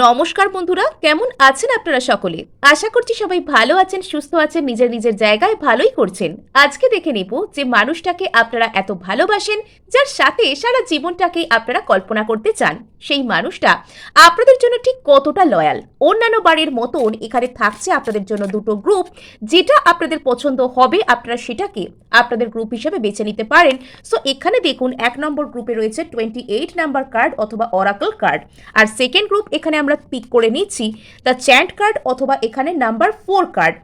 নমস্কার বন্ধুরা, কেমন আছেন আপনারা সকলে? আশা করছি সবাই ভালো আছেন, সুস্থ আছেন, নিজের নিজের জায়গায় ভালোই করছেন। আজকে দেখে নেব যে মানুষটাকে আপনারা এত ভালোবাসেন, যার সাথে সারা জীবনটাকেই আপনারা কল্পনা করতে চান। সেই মানুষটা আপনাদের জন্য ঠিক কতটা লয়াল অন্যান্য বাড়ির মতন এখানে থাকছে আপনাদের জন্য দুটো গ্রুপ যেটা আপনাদের পছন্দ হবে, আপনারা সেটাকে আপনাদের গ্রুপ হিসেবে বেছে নিতে পারেন। সো এখানে দেখুন, এক নম্বর গ্রুপে রয়েছে টোয়েন্টি এইট নাম্বার কার্ড অথবা অরাকল কার্ড আর সেকেন্ড গ্রুপ এখানে আমরা পিক করে নিচ্ছি দ্য চ্যান্ট কার্ড অথবা এখানে নাম্বার ফোর কার্ড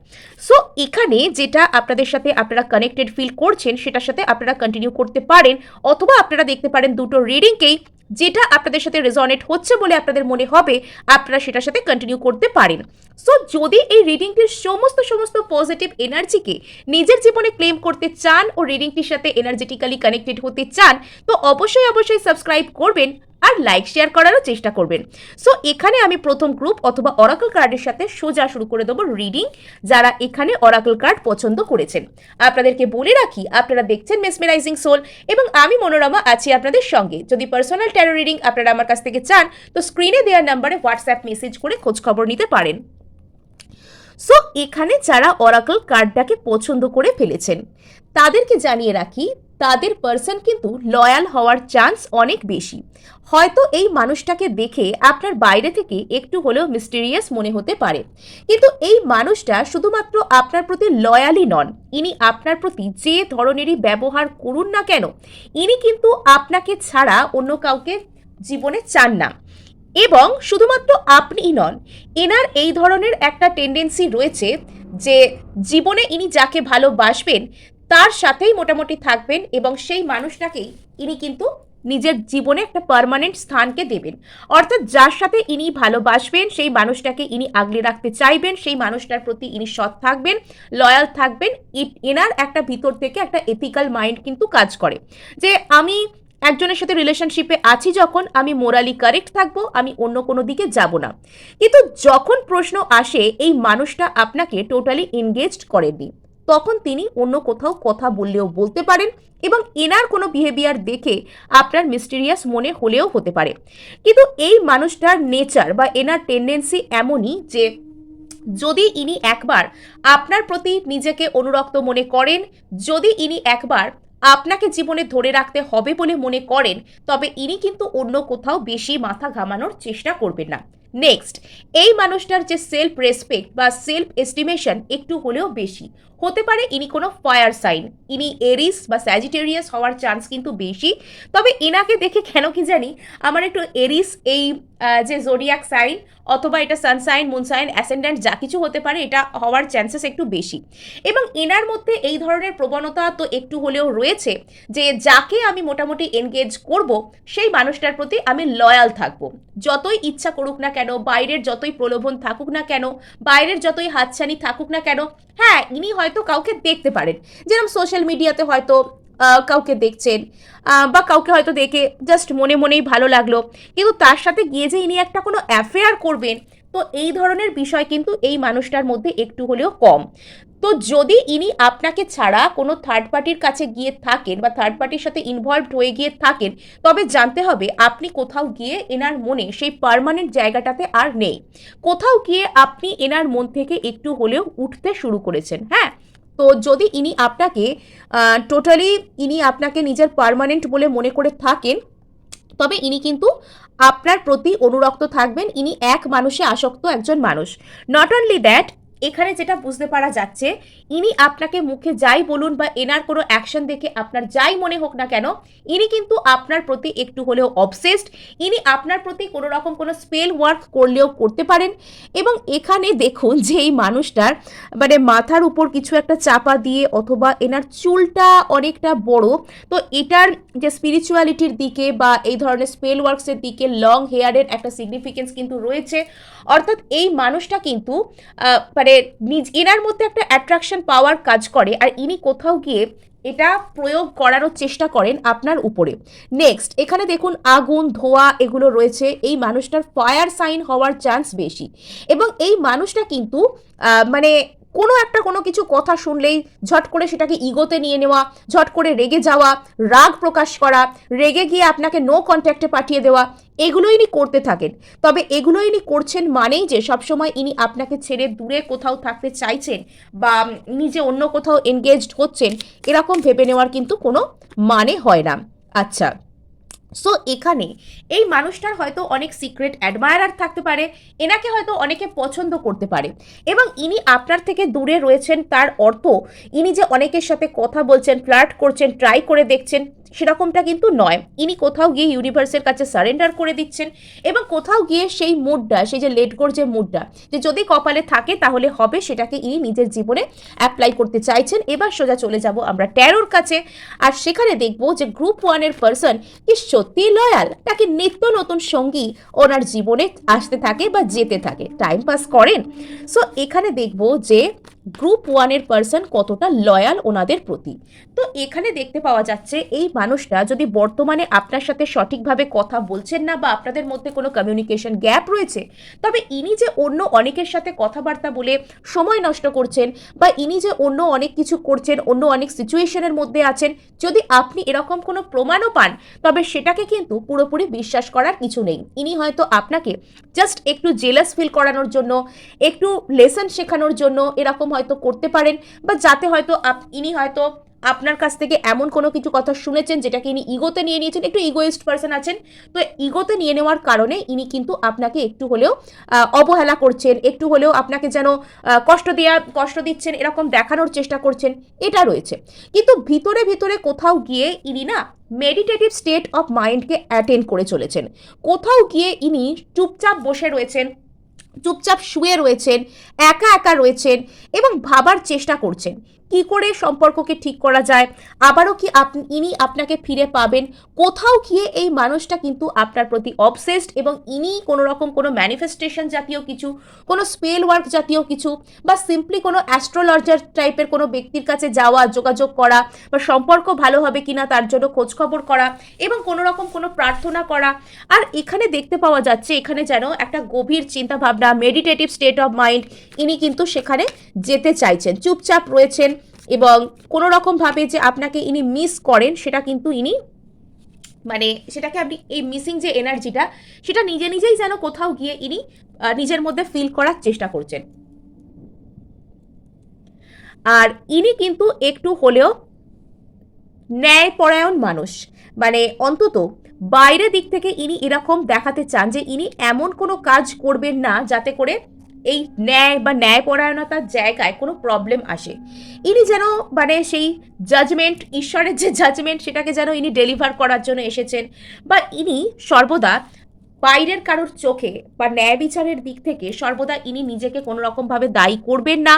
সো এখানে যেটা আপনাদের সাথে আপনারা কানেক্টেড ফিল করছেন, সেটার সাথে আপনারা কন্টিনিউ করতে পারেন, অথবা আপনারা দেখতে পারেন দুটো রিডিংকেই যেটা আপনাদের সাথে রেজনেট হচ্ছে বলে আপনাদের মনে হবে, আপনারা সেটার সাথে কন্টিনিউ করতে পারেন। সো যদি এই রিডিংটির সমস্ত সমস্ত পজিটিভ এনার্জিকে নিজের জীবনে ক্লেম করতে চান ও রিডিংটির সাথে এনার্জেটিক্যালি কানেক্টেড হতে চান, তো অবশ্যই অবশ্যই সাবস্ক্রাইব করবেন। আর লাইক শেয়ার করারও চেষ্টা করবেন। সো এখানে আমি প্রথম গ্রুপ অথবা অরাকল কার্ডের সাথে সোজা শুরু করে দেবো রিডিং যারা এখানে অরাকল কার্ড পছন্দ করেছেন। আপনাদেরকে বলে রাখি, আপনারা দেখছেন মেসমেরাইজিং সোল এবং আমি, মনোরমা, আছি আপনাদের সঙ্গে। যদি পার্সোনাল ট্যারো রিডিং আপনারা আমার কাছ থেকে চান, তো স্ক্রিনে দেওয়ার নাম্বারে হোয়াটসঅ্যাপ মেসেজ করে খোঁজ খবর নিতে পারেন। সো এখানে যারা অরাকল কার্ডটাকে পছন্দ করে ফেলেছেন, তাদেরকে জানিয়ে রাখি তাদের পার্সন কিন্তু লয়াল হওয়ার চান্স অনেক বেশি। হয়তো এই মানুষটাকে দেখে আপনার বাইরে থেকে একটু হলেও মিস্টেরিয়াস মনে হতে পারে। কিন্তু এই মানুষটা শুধুমাত্র আপনার প্রতি লয়ালই নন, ইনি আপনার প্রতি যে ধরনেরই ব্যবহার করুন না কেন, ইনি কিন্তু আপনাকে ছাড়া অন্য কাউকে জীবনে চান না। এবং শুধুমাত্র আপনিই নন, এনার এই ধরনের একটা টেন্ডেন্সি রয়েছে যে জীবনে ইনি যাকে ভালোবাসবেন তার সাথেই মোটামুটি থাকবেন এবং সেই মানুষটাকেই ইনি কিন্তু নিজের জীবনে একটা পার্মানেন্ট স্থানকে দেবেন। অর্থাৎ যার সাথে ইনি ভালোবাসবেন, সেই মানুষটাকে ইনি আগলে রাখতে চাইবেন, সেই মানুষটার প্রতি ইনি সৎ থাকবেন লয়াল থাকবেন ই- এনার একটা ভিতর থেকে একটা এথিক্যাল মাইন্ড কিন্তু কাজ করে। যে আমি একজনের সাথে রিলেশনশিপে আছি যখন, আমি মোরালি কারেক্ট থাকব, আমি অন্য কোনো দিকে যাব না। কিন্তু যখন প্রশ্ন আসে, এই মানুষটা আপনাকে টোটালি এনগেজড করেননি তখন তিনি অন্য কোথাও কথা বললেও বলতে পারেন এবং এনার কোনো বিহেভিয়ার দেখে আপনার মিস্টেরিয়াস মনে হলেও হতে পারে। কিন্তু এই মানুষটার নেচার বা এনার টেন্ডেন্সি এমনই যে যদি ইনি একবার আপনার প্রতি নিজেকে অনুরক্ত মনে করেন, যদি ইনি একবার আপনাকে জীবনে ধরে রাখতে হবে বলে মনে করেন, তবে ইনি কিন্তু অন্য কোথাও বেশি মাথা ঘামানোর চেষ্টা করবেন না। নেক্সট এই মানুষটার যে সেলফ রেসপেক্ট বা সেলফ এস্টিমেশন একটু হলেও বেশি। হতে পারে ইনি কোনো ফায়ার সাইন ইনি এরিস বা স্যাজিটেরিয়াস হওয়ার চান্স কিন্তু বেশি। তবে এনাকে দেখে কেন কি জানি, আমার একটু এরিস এই যে জোডিয়াক সাইন অথবা এটা সানসাইন মুনসাইন অ্যাসেন্ডেন্ট যা কিছু হতে পারে, এটা হওয়ার চান্সেস একটু বেশি। এবং এনার মধ্যে এই ধরনের প্রবণতা তো একটু হলেও রয়েছে যে যাকে আমি মোটামুটি এনগেজ করব, সেই মানুষটার প্রতি আমি লয়াল থাকব। যতই ইচ্ছা করুক না কেন, বাইরের যতই প্রলোভন থাকুক না কেন, বাইরের যতই হাতছানি থাকুক না কেন হ্যাঁ ইনি হয়তো কাউকে দেখতে পারেন। যেরকম সোশ্যাল মিডিয়াতে হয়তো কাউকে দেখছেন বা কাউকে হয়তো দেখে জাস্ট মনে মনেই ভালো লাগল। কিন্তু তার সাথে গিয়ে যে ইনি একটা কোনো অ্যাফেয়ার করবেন, তো এই ধরনের বিষয় কিন্তু এই মানুষটার মধ্যে একটু হলেও কম। তো যদি ইনি আপনাকে ছাড়া কোনো থার্ড পার্টির কাছে গিয়ে থাকেন বা থার্ড পার্টির সাথে ইনভলভড হয়ে গিয়ে থাকেন, তবে জানতে হবে আপনি কোথাও গিয়ে এনার মনে সেই পার্মানেন্ট জায়গাটাতে আর নেই। কোথাও গিয়ে আপনি এনার মন থেকে একটু হলেও উঠতে শুরু করেছেন হ্যাঁ? তো যদি ইনি আপনাকে টোটালি ইনি আপনাকে নিজের পার্মানেন্ট বলে মনে করে থাকেন, তবে ইনি কিন্তু আপনার প্রতি অনুরক্ত থাকবেন। ইনি এক মানুষে আসক্ত একজন মানুষ। নট অনলি দ্যাট এখানে যেটা বুঝতে পারা যাচ্ছে ইনি আপনাকে মুখে যাই বলুন বা এনার কোনো অ্যাকশন দেখে আপনার যাই মনে হোক না কেন ইনি কিন্তু আপনার প্রতি একটু হলেও অবসেসড ইনি আপনার প্রতি কোনো রকম কোনো স্পেল ওয়ার্ক করলেও করতে পারেন এবং এখানে দেখুন যে এই মানুষটার মানে মাথার উপর কিছু একটা চাপা দিয়ে অথবা এনার চুলটা অনেকটা বড় তো এটার যে স্পিরিচুয়ালিটির দিকে বা এই ধরনের স্পেল ওয়ার্কসের দিকে লং হেয়ারের একটা সিগনিফিকেন্স কিন্তু রয়েছে। অর্থাৎ এই মানুষটা কিন্তু আহ, মানে নিজ, এনার মধ্যে একটা অ্যাট্রাকশন পাওয়ার কাজ করে, আর ইনি কোথাও গিয়ে এটা প্রয়োগ করারও চেষ্টা করেন আপনার উপরে। নেক্সট এখানে দেখুন আগুন, ধোয়া এগুলো রয়েছে, এই মানুষটার ফায়ার সাইন হওয়ার চান্স বেশি। এবং এই মানুষটা কিন্তু মানে কোনো একটা কোনো কিছু কথা শুনলেই ঝট করে সেটাকে ইগোতে নিয়ে নেওয়া, ঝট করে রেগে যাওয়া, রাগ প্রকাশ করা, রেগে গিয়ে আপনাকে নো কন্ট্যাক্টে পাঠিয়ে দেওয়া এগুলো ইনি করতে থাকেন। তবে এগুলো ইনি করছেন মানেই যে সবসময় ইনি আপনাকে ছেড়ে দূরে কোথাও থাকতে চাইছেন বা নিজে অন্য কোথাও এনগেজড হচ্ছেন, এরকম ভেবে নেওয়ার কিন্তু কোনো মানে হয় না। আচ্ছা। সো এখানে এই মানুষটার হয়তো অনেক সিক্রেট অ্যাডমায়ারার থাকতে পারে, এনাকে হয়তো অনেকে পছন্দ করতে পারে। এবং ইনি আপনার থেকে দূরে রয়েছেন, তার অর্থ ইনি যে অনেকের সাথে কথা বলছেন ফ্লার্ট করছেন ট্রাই করে দেখছেন, সেরকমটা কিন্তু নয়। ইনি কোথাও গিয়ে ইউনিভার্সের কাছে সারেন্ডার করে দিচ্ছেন এবং কোথাও গিয়ে সেই মুডটা সেই যে লেটগোর যে মুডটা যে যদি কপালে থাকে তাহলে হবে সেটাকে ইনি নিজের জীবনে অ্যাপ্লাই করতে চাইছেন। এবার সোজা চলে যাব আমরা ট্যারোর কাছে। আর সেখানে দেখব যে গ্রুপ ওয়ানের পার্সন কি সত্যি লয়াল? নাকি নিত্য নতুন সঙ্গী ওনার জীবনে আসতে থাকে বা যেতে থাকে? টাইম পাস করেন। সো এখানে দেখব যে গ্রুপ ওয়ানের পার্সন কতটা লয়াল ওনাদের প্রতি? তো এখানে দেখতে পাওয়া যাচ্ছে, এই মানুষটা যদি বর্তমানে আপনার সাথে সঠিকভাবে কথা বলছেন না বা আপনাদের মধ্যে কোনো কমিউনিকেশন গ্যাপ রয়েছে, তবে ইনি যে অন্য অনেকের সাথে কথাবার্তা বলে সময় নষ্ট করছেন বা ইনি যে অন্য অনেক কিছু করছেন, অন্য অনেক সিচুয়েশনের মধ্যে আছেন, যদি আপনি এরকম কোনো প্রমাণও পান, তবে সেটাকে কিন্তু পুরোপুরি বিশ্বাস করার কিছু নেই। ইনি হয়তো আপনাকে জাস্ট একটু জেলাস ফিল করানোর জন্য, একটু লেসন শেখানোর জন্য এরকম হয়তো করতে পারেন বা যাতে হয়তো ইনি হয়তো আপনার কাছ থেকে এমন কোনো কিছু কথা শুনেছেন যেটাকে ইনি ইগোতে নিয়ে নিয়েছেন। একটু ইগোয়েস্ট পার্সন আছেন। তো ইগোতে নিয়ে নেওয়ার কারণে ইনি কিন্তু আপনাকে একটু হলেও অবহেলা করছেন, একটু হলেও আপনাকে যেন কষ্ট দেওয়া কষ্ট দিচ্ছেন, এরকম দেখানোর চেষ্টা করছেন, এটা রয়েছে। কিন্তু ভিতরে ভিতরে কোথাও গিয়ে ইনি না মেডিটেটিভ স্টেট অফ মাইন্ডকে অ্যাটেন্ড করে চলেছেন। কোথাও গিয়ে ইনি চুপচাপ বসে রয়েছেন। চুপচাপ শুয়ে রয়েছেন একা একা রয়েছেন এবং ভাবার চেষ্টা করছেন। কি করে সম্পর্ককে ঠিক করা যায়? আবারও কি আপনি ইনি আপনাকে ফিরে পাবেন? কোথাও গিয়ে এই মানুষটা কিন্তু আপনার প্রতি অবসেসড এবং ইনি কোনো রকম কোনো ম্যানিফেস্টেশন জাতীয় কিছু, কোনো স্পেল ওয়ার্ক জাতীয় কিছু বা সিম্পলি কোনো অ্যাস্ট্রোলজার টাইপের কোনো ব্যক্তির কাছে যাওয়া, যোগাযোগ করা বা সম্পর্ক ভালো হবে কিনা তার জন্য খোঁজখবর করা এবং কোনো রকম কোনো প্রার্থনা করা। আর এখানে দেখতে পাওয়া যাচ্ছে এখানে যেন একটা গভীর চিন্তাভাবনা মেডিটেটিভ স্টেট অফ মাইন্ড ইনি কিন্তু সেখানে যেতে চাইছেন। চুপচাপ রয়েছেন। এবং কোনো রকমভাবে যে আপনাকে ইনি মিস করেন, সেটা কিন্তু ইনি মানে সেটাকে আপনি এই মিসিং যে এনার্জিটা সেটা নিজে নিজেই যেন কোথাও গিয়ে ইনি নিজের মধ্যে ফিল করার চেষ্টা করছেন। আর ইনি কিন্তু একটু হলেও ন্যায়পরায়ণ মানুষ। মানে অন্তত বাইরের দিক থেকে ইনি এরকম দেখাতে চান যে ইনি এমন কোনো কাজ করবেন না যাতে করে এই ন্যায় বা ন্যায়পরায়ণতার জায়গায় কোনো প্রবলেম আসে। ইনি যেন মানে সেই জাজমেন্ট ঈশ্বরের যে জাজমেন্ট সেটাকে যেন ইনি ডেলিভার করার জন্য এসেছেন বা ইনি সর্বদা বাইরের কারোর চোখে বা ন্যায় বিচারের দিক থেকে সর্বদা ইনি নিজেকে কোনো রকমভাবে দায়ী করবেন না,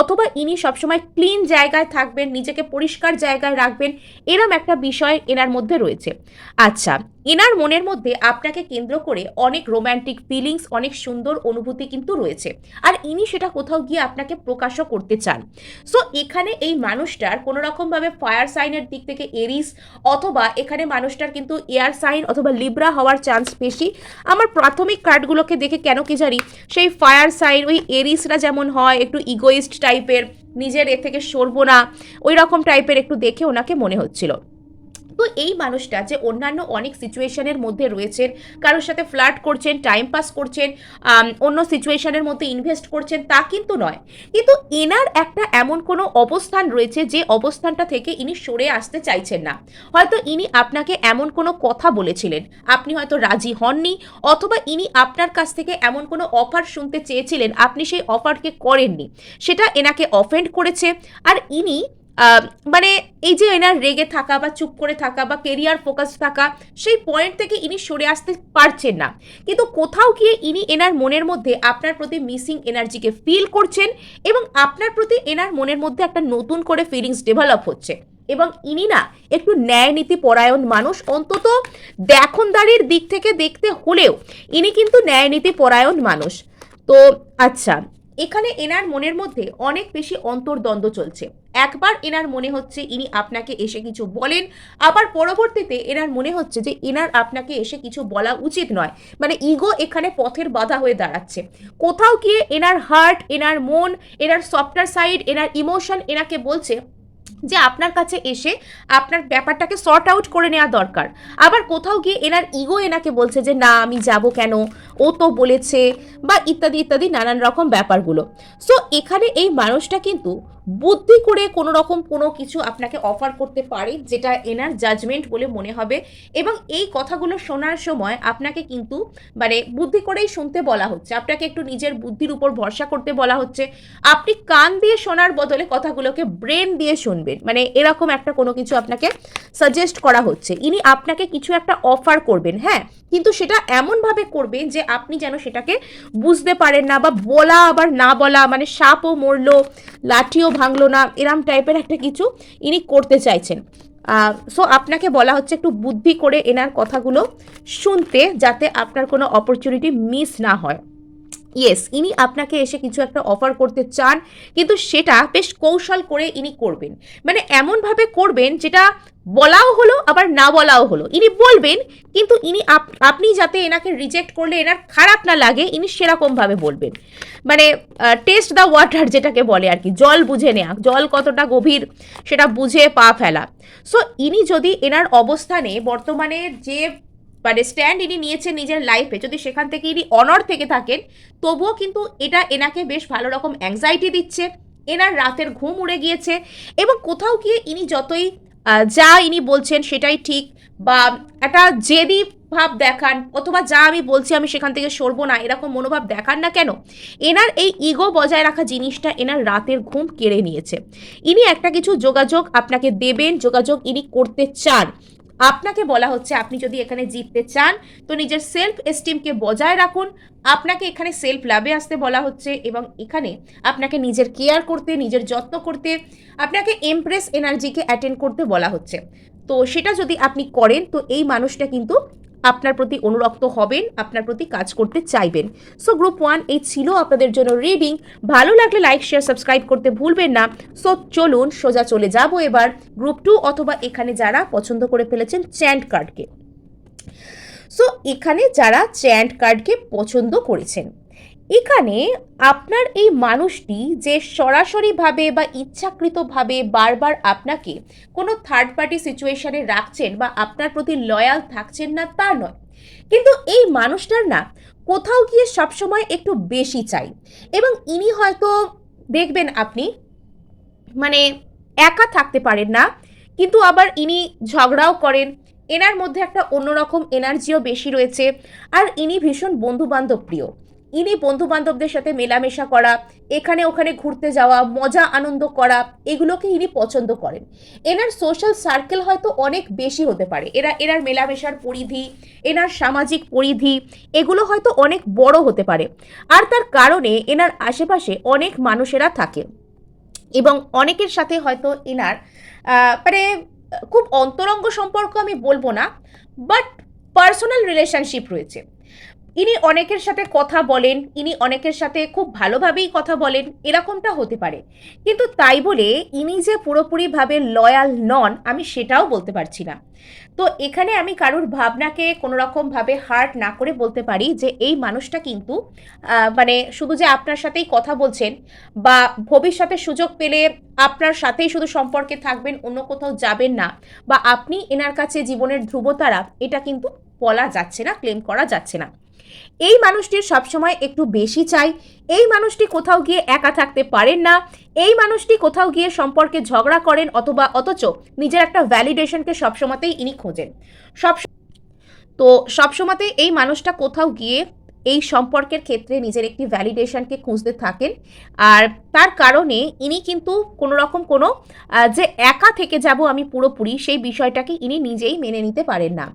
অথবা ইনি সবসময় ক্লিন জায়গায় থাকবেন, নিজেকে পরিষ্কার জায়গায় রাখবেন, এরম একটা বিষয় এনার মধ্যে রয়েছে। আচ্ছা এনার মনের মধ্যে আপনাকে কেন্দ্র করে অনেক রোম্যান্টিক ফিলিংস অনেক সুন্দর অনুভূতি কিন্তু রয়েছে, আর ইনি সেটা কোথাও গিয়ে আপনাকে প্রকাশও করতে চান। সো এখানে এই মানুষটার কোনো রকমভাবে ফায়ার সাইনের দিক থেকে এরিস অথবা এখানে মানুষটার কিন্তু এয়ার সাইন অথবা লিব্রা হওয়ার চান্স বেশি আমার প্রাথমিক কার্ডগুলোকে দেখে কেন কি জানি সেই ফায়ার সাইন, ওই এরিসরা যেমন হয়, একটু ইগোইস্ট টাইপের নিজের এ থেকে সরবো না, ওই রকম টাইপের একটু দেখে ওনাকে মনে হচ্ছিল। তো এই মানুষটা যে অন্যান্য অনেক সিচুয়েশনের মধ্যে রয়েছেন, কারোর সাথে ফ্লার্ট করছেন টাইম পাস করছেন অন্য সিচুয়েশনের মধ্যে ইনভেস্ট করছেন, তা কিন্তু নয়। কিন্তু এনার একটা এমন কোনো অবস্থান রয়েছে যে অবস্থানটা থেকে ইনি সরে আসতে চাইছেন না। হয়তো ইনি আপনাকে এমন কোনো কথা বলেছিলেন, আপনি হয়তো রাজি হননি, অথবা ইনি আপনার কাছ থেকে এমন কোনো অফার শুনতে চেয়েছিলেন, আপনি সেই অফারকে করেননি, সেটা এনাকে অফেন্ড করেছে, আর ইনি মানে এই যে এনার রেগে থাকা বা চুপ করে থাকা বা কেরিয়ার ফোকাস থাকা, সেই পয়েন্ট থেকে ইনি সরে আসতে পারছেন না। কিন্তু কোথাও গিয়ে ইনি এনার মনের মধ্যে আপনার প্রতি মিসিং এনার্জিকে ফিল করছেন এবং আপনার প্রতি এনার মনের মধ্যে একটা নতুন করে ফিলিংস ডেভেলপ হচ্ছে। এবং ইনি না একটু ন্যায় নীতি পরায়ণ মানুষ। অন্তত দেখনদারির দিক থেকে দেখতে হলেও ইনি কিন্তু ন্যায় নীতি পরায়ণ মানুষ। তো আচ্ছা এখানে এনার মনের মধ্যে অনেক বেশি অন্তর্দ্বন্দ্ব চলছে। একবার এনার মনে হচ্ছে ইনি আপনাকে এসে কিছু বলেন, আবার পরবর্তীতে এনার মনে হচ্ছে যে এনার আপনাকে এসে কিছু বলা উচিত নয়। মানে ইগো এখানে পথের বাধা হয়ে দাঁড়াচ্ছে। কোথাও গিয়ে এনার হার্ট, এনার মন, এনার সফটওয়্যার সাইড, এনার ইমোশন এনাকে বলছে যে আপনার কাছে এসে আপনার ব্যাপারটাকে সর্ট আউট করে নেওয়া দরকার। আবার কোথাও গিয়ে এনার ইগো এনাকে বলছে যে, না, আমি যাব কেন? ও তো বলেছে, বা ইত্যাদি ইত্যাদি নানান রকম ব্যাপারগুলো। সো এখানে এই মানুষটা কিন্তু বুদ্ধি করে কোনো রকম কোনো কিছু আপনাকে অফার করতে পারে, যেটা এনার জাজমেন্ট বলে মনে হবে। এবং এই কথাগুলো শোনার সময় আপনাকে কিন্তু মানে বুদ্ধি করেই শুনতে বলা হচ্ছে। আপনাকে একটু নিজের বুদ্ধির উপর ভরসা করতে বলা হচ্ছে। আপনি কান দিয়ে শোনার বদলে কথাগুলোকে ব্রেন দিয়ে শুনবেন। মানে এরকম একটা কোনো কিছু আপনাকে সাজেস্ট করা হচ্ছে। ইনি আপনাকে কিছু একটা অফার করবেন হ্যাঁ? কিন্তু সেটা এমনভাবে করবেন যে আপনি যেন সেটাকে বুঝতে পারেন না বা বলা আবার না বলা মানে সাপও মরলো, লাঠিও ভাঙলো না, এরম টাইপের একটা কিছু ইনি করতে চাইছেন। সো আপনাকে বলা হচ্ছে একটু বুদ্ধি করে এনার কথাগুলো শুনতে যাতে আপনার কোনো অপরচুনিটি মিস না হয়। ইয়েস ইনি আপনাকে এসে কিছু একটা অফার করতে চান, কিন্তু সেটা বেশ কৌশল করে ইনি করবেন। মানে এমনভাবে করবেন যেটা বলাও হলো, আবার না বলাও হলো। ইনি বলবেন, কিন্তু ইনি আপ- আপনি যাতে এনাকে রিজেক্ট করলে এনার খারাপ না লাগে, ইনি সেরকমভাবে বলবেন। মানে টেস্ট দ্য ওয়াটার যেটাকে বলে আর কি, জল বুঝে নেওয়া জল কতটা গভীর, সেটা বুঝে পা ফেলা। সো ইনি যদি এনার অবস্থানে বর্তমানে যে মানে স্ট্যান্ড ইনি নিয়েছেন নিজের লাইফে যদি সেখান থেকে ইনি অনর থেকে থাকেন, তবুও কিন্তু এটা এনাকে বেশ ভালো রকম অ্যাংজাইটি দিচ্ছে। এনার রাতের ঘুম উড়ে গিয়েছে এবং কোথাও গিয়ে ইনি যতই যা ইনি বলছেন সেটাই ঠিক বা একটা জেদি ভাব দেখান, অথবা যা আমি বলছি আমি সেখান থেকে সরবো না, এরকম মনোভাব দেখান না কেন? এনার এই ইগো বজায় রাখা জিনিসটা এনার রাতের ঘুম কেড়ে নিয়েছে। ইনি একটা কিছু যোগাযোগ আপনাকে দেবেন, যোগাযোগ ইনি করতে চান। আপনাকে বলা হচ্ছে, আপনি যদি এখানে জিততে চান, তো নিজের সেলফ এস্টিমকে বজায় রাখুন। আপনাকে এখানে সেলফ লাভে আসতে বলা হচ্ছে এবং এখানে আপনাকে নিজের কেয়ার করতে, নিজের যত্ন করতে, আপনাকে এমপ্রেস এনার্জিকে অ্যাটেন্ড করতে বলা হচ্ছে। তো সেটা যদি আপনি করেন, তো এই মানুষটা কিন্তু আপনার প্রতি অনুরক্ত হবেন, আপনার প্রতি কাজ করতে চাইবেন। সো গ্রুপ ওয়ান এই ছিল আপনাদের জন্য রিডিং ভালো লাগলে লাইক শেয়ার সাবস্ক্রাইব করতে ভুলবেন না। সো চলুন সোজা চলে যাব এবার। গ্রুপ টু অথবা এখানে যারা পছন্দ করে ফেলেছেন চ্যান্ট কার্ডকে সো এখানে যারা চ্যান্ট কার্ডকে পছন্দ করেছেন এখানে আপনার এই মানুষটি যে সরাসরিভাবে বা ইচ্ছাকৃতভাবে বারবার আপনাকে কোনো থার্ড পার্টি সিচুয়েশনে রাখছেন বা আপনার প্রতি লয়াল থাকছেন না, তা নয়। কিন্তু এই মানুষটার না কোথাও গিয়ে সবসময় একটু বেশি চাই। এবং ইনি হয়তো দেখবেন আপনি মানে একা থাকতে পারেন না, কিন্তু আবার ইনি ঝগড়াও করেন, এনার মধ্যে একটা অন্যরকম এনার্জিও বেশি রয়েছে, আর ইনি ভীষণ বন্ধু বান্ধব প্রিয়। ইনি বন্ধু বান্ধবদের সাথে মেলামেশা করা, এখানে ওখানে ঘুরতে যাওয়া, মজা আনন্দ করা, এগুলোকে ইনি পছন্দ করেন। এনার সোশ্যাল সার্কেল হয়তো অনেক বেশি হতে পারে। এরা, এনার মেলামেশার পরিধি, এনার সামাজিক পরিধি, এগুলো হয়তো অনেক বড় হতে পারে। আর তার কারণে এনার আশেপাশে অনেক মানুষেরা থাকে। এবং অনেকের সাথে হয়তো এনার মানে খুব অন্তরঙ্গ সম্পর্ক আমি বলব না বাট পার্সোনাল রিলেশনশিপ রয়েছে। ইনি অনেকের সাথে কথা বলেন, ইনি অনেকের সাথে খুব ভালোভাবেই কথা বলেন, এরকমটা হতে পারে। কিন্তু তাই বলে ইনি যে পুরোপুরিভাবে লয়াল নন, আমি সেটাও বলতে পারছি না। তো এখানে আমি কারুর ভাবনাকে কোনো রকমভাবে হার্ট না করে বলতে পারি যে এই মানুষটা কিন্তু মানে শুধু যে আপনার সাথেই কথা বলছেন বা ভবিষ্যতে সুযোগ পেলে আপনার সাথেই শুধু সম্পর্কে থাকবেন, অন্য কোথাও যাবেন না বা আপনি এনার কাছে জীবনের ধ্রুবতারা, এটা কিন্তু বলা যাচ্ছে না ক্লেম করা যাচ্ছে না। এই মানুষটির সবসময় একটু বেশি চাই এই মানুষটি কোথাও গিয়ে একা থাকতে পারেন না। এই মানুষটি কোথাও গিয়ে সম্পর্কে ঝগড়া করেন অথবা অথচ নিজের একটা ভ্যালিডেশনকে সবসময়তেই ইনি খোঁজেন। সব তো সবসময়তে এই মানুষটা কোথাও গিয়ে এই সম্পর্কের ক্ষেত্রে নিজের একটি ভ্যালিডেশনকে খুঁজতে থাকেন। আর তার কারণে ইনি কিন্তু কোনো রকম কোনো যে একা থেকে যাব আমি পুরোপুরি সেই বিষয়টাকে ইনি নিজেই মেনে নিতে পারেন না।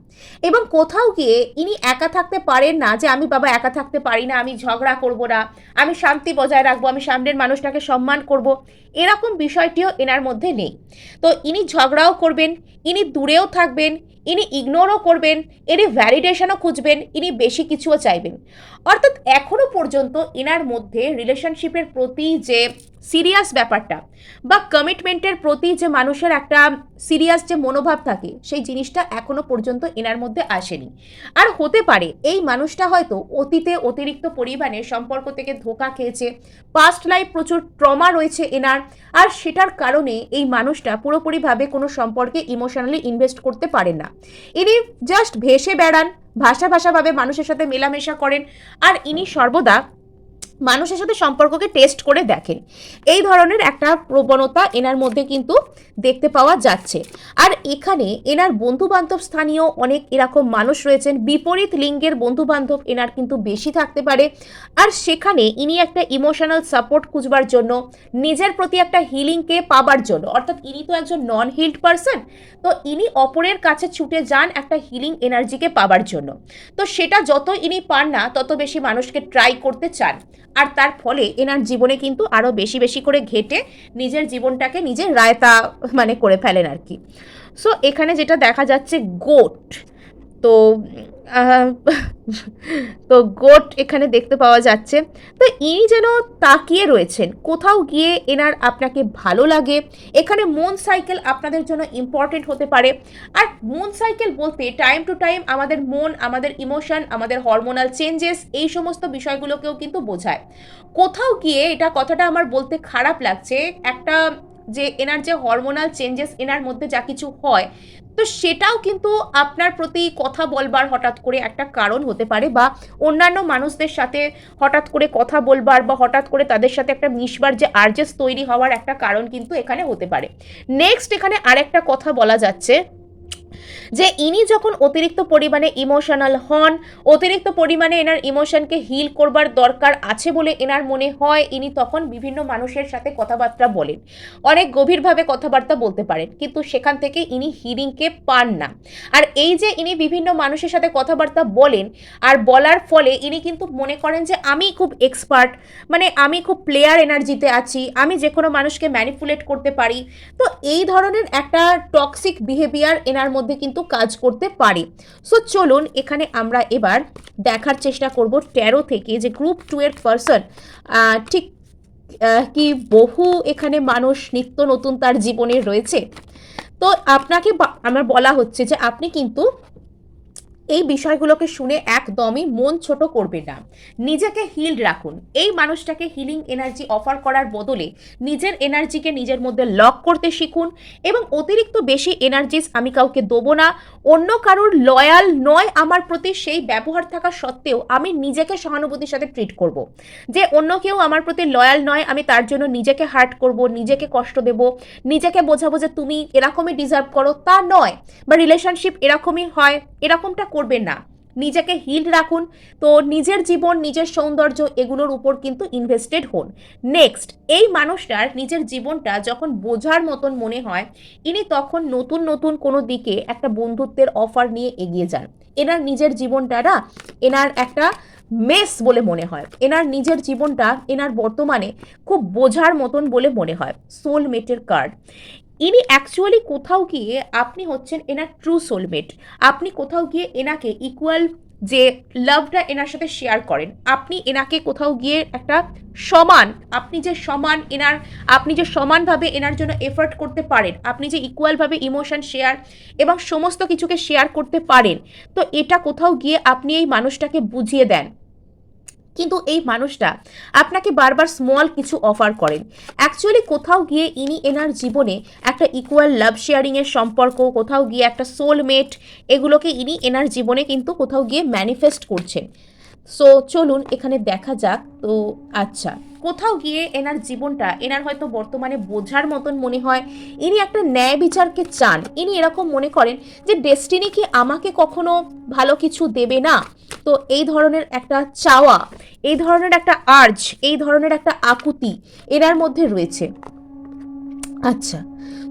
এবং কোথাও গিয়ে ইনি একা থাকতে পারেন না যে আমি বাবা একা থাকতে পারি না, আমি ঝগড়া করব না, আমি শান্তি বজায় রাখব, আমি সামনের মানুষটাকে সম্মান করব, এরকম বিষয়টিও এনার মধ্যে নেই। তো ইনি ঝগড়াও করবেন, ইনি দূরেও থাকবেন ইনি ইগনোরও করবেন ইনি ভ্যালিডেশনও খুঁজবেন, ইনি বেশি কিছুও চাইবেন। অর্থাৎ এখনও পর্যন্ত এনার মধ্যে রিলেশনশিপের প্রতি যে সিরিয়াস ব্যাপারটা বা কমিটমেন্টের প্রতি যে মানুষের একটা সিরিয়াস যে মনোভাব থাকে, সেই জিনিসটা এখনও পর্যন্ত এনার মধ্যে আসেনি। আর হতে পারে এই মানুষটা হয়তো অতীতে অতিরিক্ত পরিমাণে সম্পর্ক থেকে ধোকা খেয়েছে পাস্ট লাইফ প্রচুর ট্রমা রয়েছে এনার, আর সেটার কারণে এই মানুষটা পুরোপুরিভাবে কোনো সম্পর্কে ইমোশনালি ইনভেস্ট করতে পারেন না। ইনি জাস্ট ভেসে বেড়ান, ভাষা ভাষাভাবে মানুষের সাথে মেলামেশা করেন, আর ইনি সর্বদা মানুষের সাথে সম্পর্ককে টেস্ট করে দেখেন। এই ধরনের একটা প্রবণতা এনার মধ্যে কিন্তু দেখতে পাওয়া যাচ্ছে। আর এখানে এনার বন্ধু বান্ধব স্থানীয় অনেক এরকম মানুষ রয়েছেন, বিপরীত লিঙ্গের বন্ধু বান্ধব এনার কিন্তু বেশি থাকতে পারে। আর সেখানে ইনি একটা ইমোশনাল সাপোর্ট খুঁজবার জন্য, নিজের প্রতি একটা হিলিংকে পাবার জন্য, অর্থাৎ ইনি তো একজন নন হিল্ড পারসন তো ইনি অপরের কাছে ছুটে যান একটা হিলিং এনার্জিকে পাবার জন্য। তো সেটা যত ইনি পান না, তত বেশি মানুষকে ট্রাই করতে চান। আর তার ফলে এনার জীবনে কিন্তু আরও বেশি বেশি করে ঘেটে নিজের জীবনটাকে নিজের রায়তা মানে করে ফেলেন আর কি। সো এখানে যেটা দেখা যাচ্ছে গোট তো তো গোট এখানে দেখতে পাওয়া যাচ্ছে। তো ইনি যেন তাকিয়ে রয়েছেন, কোথাও গিয়ে এনার আপনাকে ভালো লাগে। এখানে মন সাইকেল আপনাদের জন্য ইম্পর্টেন্ট হতে পারে। আর মন সাইকেল বলতে টাইম টু টাইম আমাদের মন, আমাদের ইমোশন আমাদের হরমোনাল চেঞ্জেস এই সমস্ত বিষয়গুলোকেও কিন্তু বোঝায়। কোথাও গিয়ে এটা কথাটা আমার বলতে খারাপ লাগছে, একটা যে এনার যে হরমোনাল চেঞ্জেস এনার মধ্যে যা কিছু হয় তো সেটাও কিন্তু আপনার প্রতি কথা বলবার হঠাৎ করে একটা কারণ হতে পারে বা অন্যান্য মানুষদের সাথে হঠাৎ করে কথা বলবার বা হঠাৎ করে তাদের সাথে একটা মিশবার যে আর্জেস তৈরি হওয়ার একটা কারণ কিন্তু এখানে হতে পারে। নেক্সট এখানে আরেকটা কথা বলা যাচ্ছে যে ইনি যখন অতিরিক্ত পরিমাণে ইমোশনাল হন, অতিরিক্ত পরিমাণে এনার ইমোশনকে হিল করবার দরকার আছে বলে এনার মনে হয়, ইনি তখন বিভিন্ন মানুষের সাথে কথাবার্তা বলেন। অনেক গভীরভাবে কথাবার্তা বলতে পারেন, কিন্তু সেখান থেকে ইনি হিলিংকে পান না। আর এই যে ইনি বিভিন্ন মানুষের সাথে কথাবার্তা বলেন, আর বলার ফলে ইনি কিন্তু মনে করেন যে আমি খুব এক্সপার্ট মানে আমি খুব প্লেয়ার এনার্জিতে আছি, আমি যে কোনো মানুষকে ম্যানিপুলেট করতে পারি। তো এই ধরনের একটা টক্সিক বিহেভিয়ার এনার মধ্যে কিন্তু কাজ করতে পারে। সো চলুন এখানে আমরা এবার দেখার চেষ্টা করব ট্যারো থেকে যে গ্রুপ টু এর পার্সন ঠিক কি বহু এখানে মানুষ নিত্য নতুন তার জীবনে রয়েছে। তো আপনাকে আমার বলা হচ্ছে যে আপনি কিন্তু এই বিষয়গুলোকে শুনে একদমই মন ছোট করবে না। নিজেকে হিলড রাখুন। এই মানুষটাকে হিলিং এনার্জি অফার করার বদলে নিজের এনার্জিকে নিজের মধ্যে লক করতে শিখুন এবং অতিরিক্ত বেশি এনার্জিস আমি কাউকে দেবো না। অন্য কারোর লয়াল নয় আমার প্রতি, সেই ব্যবহার থাকা সত্ত্বেও আমি নিজেকে সহানুভূতির সাথে ট্রিট করব। যে অন্য কেউ আমার প্রতি লয়াল নয়, আমি তার জন্য নিজেকে হার্ট করব, নিজেকে কষ্ট দেব, নিজেকে বোঝাবো যে তুমি এরকমই ডিজার্ভ করো। তা নয়, বা রিলেশনশিপ এরকমই হয়, এরকমটা করবেন না। নিজেকে হিল রাখুন। তো নিজের জীবন, নিজের সৌন্দর্য এগুলোর উপর কিন্তু ইনভেস্টেড হন। নেক্সট এই মানুষটার নিজের জীবনটা যখন বোঝার মতন মনে হয়, ইনি তখন নতুন নতুন কোনো দিকে একটা বন্ধুত্বের অফার নিয়ে এগিয়ে যান। এনার নিজের জীবনটা না এনার একটা মেস বলে মনে হয়। এনার নিজের জীবনটা এনার বর্তমানে খুব বোঝার মতন বলে মনে হয়। সোলমেটের কার্ড ইনি অ্যাকচুয়ালি কোথাও গিয়ে আপনি হচ্ছেন এনার ট্রু সোলমেট আপনি কোথাও গিয়ে এনাকে ইকুয়াল যে লাভটা এনার সাথে শেয়ার করেন, আপনি এনাকে কোথাও গিয়ে একটা সমান, আপনি যে সমান এনার, আপনি যে সমানভাবে এনার জন্য এফার্ট করতে পারেন, আপনি যে ইকুয়ালভাবে ইমোশন শেয়ার এবং সমস্ত কিছুকে শেয়ার করতে পারেন, তো এটা কোথাও গিয়ে আপনি এই মানুষটাকে বুঝিয়ে দেন। কিন্তু এই মানুষটা আপনাকে বারবার স্মল কিছু অফার করেন। অ্যাকচুয়ালি কোথাও গিয়ে ইনি এনার জীবনে একটা ইকুয়াল লাভ শেয়ারিংয়ের সম্পর্ক, কোথাও গিয়ে একটা সোলমেট এগুলোকে ইনি এনার জীবনে কিন্তু কোথাও গিয়ে ম্যানিফেস্ট করছেন। সো চলুন এখানে দেখা যাক। তো আচ্ছা কোথাও গিয়ে এনার জীবনটা, এনার হয়তো বর্তমানে বোঝার মতন মনে হয়, ইনি একটা ন্যায় বিচারকে চান। ইনি এরকম মনে করেন যে ডেস্টিনি কি আমাকে কখনো ভালো কিছু দেবে না? তো এই ধরনের একটা চাওয়া, এই ধরনের একটা আর্জ এই ধরনের একটা আকুতি এনার মধ্যে রয়েছে। আচ্ছা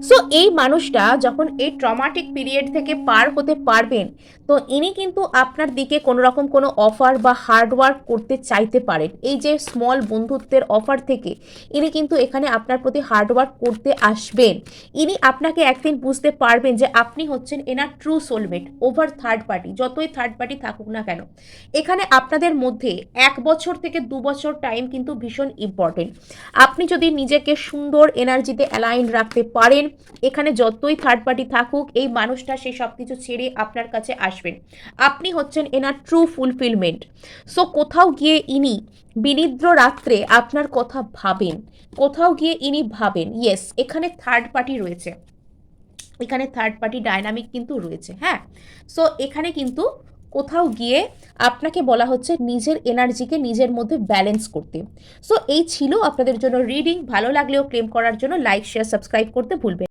সো এই মানুষটা যখন এই ট্রমাটিক পিরিয়ড থেকে পার হতে পারবেন, তো ইনি কিন্তু আপনার দিকে কোনো রকম কোনো অফার বা হার্ডওয়ার্ক করতে চাইতে পারেন। এই যে স্মল বন্ধুত্বের অফার থেকে ইনি কিন্তু এখানে আপনার প্রতি হার্ডওয়ার্ক করতে আসবেন। ইনি আপনাকে একদিন বুঝতে পারবেন যে আপনি হচ্ছেন এনার true soulmate over third party যতই থার্ড পার্টি থাকুক না কেন। এখানে আপনাদের মধ্যে এক বছর থেকে দু বছর টাইম কিন্তু ভীষণ ইম্পর্টেন্ট আপনি যদি নিজেকে সুন্দর এনার্জিতে অ্যালাইন রাখতে পারেন এখানে যতই থার্ড পার্টি থাকুক, এই মানুষটা সেই সব কিছু ছেড়ে আপনার কাছে আসবেন। আপনি হচ্ছেন এনার ট্রু ফুলফিলমেন্ট সো কোথাও গিয়ে ইনি বিনিদ্র রাত্রে আপনার কথা ভাবেন। কোথাও গিয়ে ইনি ভাবেন ইয়েস এখানে থার্ড পার্টি রয়েছে। এখানে থার্ড পার্টি ডায়নামিক কিন্তু রয়েছে হ্যাঁ? সো এখানে কিন্তু কোথাও গিয়ে আপনাকে বলা হচ্ছে নিজের এনার্জিকে নিজের মধ্যে ব্যালেন্স করতে সো এই ছিল আপনাদের জন্য রিডিং ভালো লাগলেও ক্লেম করার জন্য লাইক শেয়ার সাবস্ক্রাইব করতে ভুলবেন।